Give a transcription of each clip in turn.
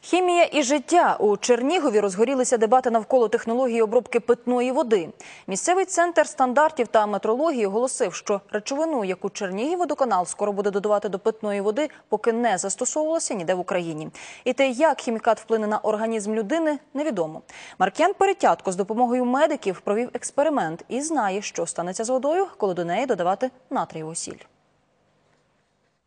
Хімія і життя у Чернігові розгорілися дебати навколо технології обробки питної води. Місцевий центр стандартів та метрології оголосив, що речовину, яку Чернігівводоканал скоро буде додавати до питної води, поки не застосовувалася ніде в Україні. І те, як хімікат вплине на організм людини, невідомо. Марк'ян Перетятко з допомогою медиків провів експеримент і знає, що станеться з водою, коли до неї додавати натрієву сіль.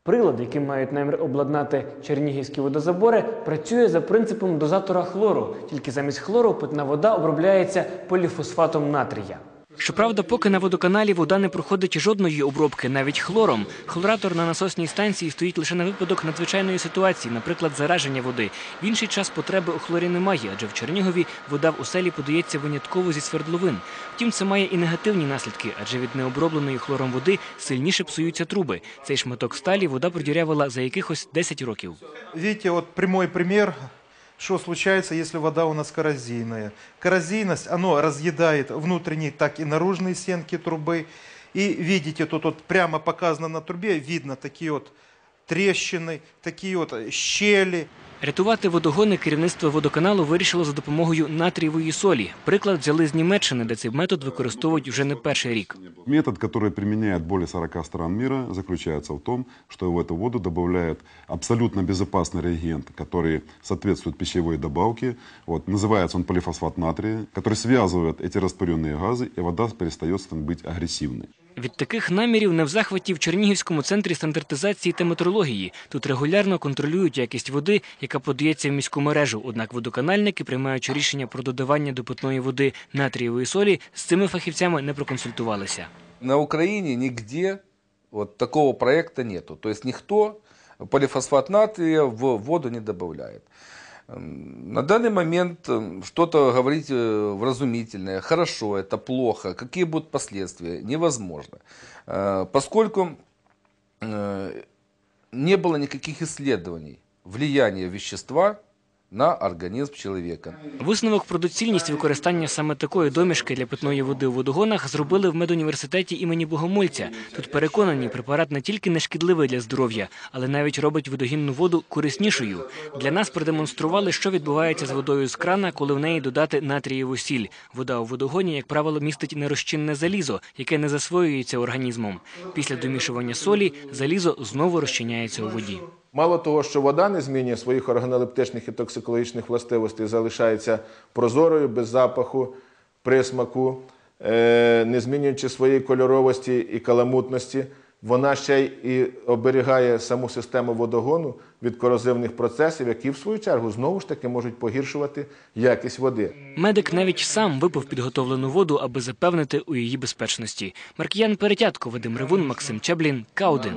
Прилад, яким мають намір обладнати чернігівські водозабори, працює за принципом дозатора хлору. Тільки замість хлору питна вода обробляється поліфосфатом натрія. Щоправда, поки на водоканалі вода не проходить жодної обробки, навіть хлором. Хлоратор на насосній станції стоїть лише на випадок надзвичайної ситуації, наприклад, зараження води. В інший час потреби у хлорі немає, адже в Чернігові вода в оселі подається винятково зі свердловин. Втім, це має і негативні наслідки, адже від необробленої хлором води сильніше псуються труби. Цей шматок сталі вода продірявила за якихось 10 років. Видите, вот прямой пример, что случается, если вода у нас коррозийная. Коррозийность, оно разъедает внутренние, так и наружные стенки трубы. И видите, тут вот прямо показано на трубе, видно такие вот трещины, такие вот щели. Рятувати водогони керівництво водоканалу вирішило за допомогою натрієвої солі. Приклад взяли з Німеччини, де цей метод використовують вже не перший рік. Метод, который применяет более 40 стран мира, заключается в том, что в эту воду добавляют абсолютно безопасный реагент, который соответствует пищевой добавке. Вот, называется он полифосфат натрия, который связывает эти растворенные газы, и вода перестает быть агрессивной. Від таких намірів не в захваті в Чернігівському центрі стандартизації та метрології. Тут регулярно контролюють якість води, яка подається в міську мережу. Однак водоканальники, приймаючи рішення про додавання до питної води натрієвої солі, з цими фахівцями не проконсультувалися. На Украине нигде вот такого проекта нету. То есть никто полифосфат натрия в воду не добавляет. Эм, На данный момент эм, что-то говорить э, вразумительное, хорошо это, плохо, какие будут последствия, невозможно. Э, Поскольку э, не было никаких исследований влияния вещества на организм человека. Висновок про доцільність використання саме такої домішки для питної води у водогонах зробили в медуніверситеті імені Богомольця. Тут переконані, препарат не тільки не шкідливий для здоров'я, але навіть робить водогінну воду кориснішою. Для нас продемонстрували, що відбувається з водою з крана, коли в неї додати натрієву сіль. Вода у водогоні, як правило, містить нерозчинне залізо, яке не засвоюється організмом. Після домішування солі залізо знову розчиняється у воді. Мало того, що вода не змінює своїх органолептичних і токсикологічних властивостей, залишається прозорою, без запаху, присмаку, е, не змінюючи своєї кольоровості і каламутності, вона ще й оберігає саму систему водогону від корозивних процесів, які в свою чергу знову ж таки можуть погіршувати якість води. Медик навіть сам випив підготовлену воду, аби запевнити у її безпечності. Маркіян Перетятко, Вадим Ревун, Максим Чеблін, К1.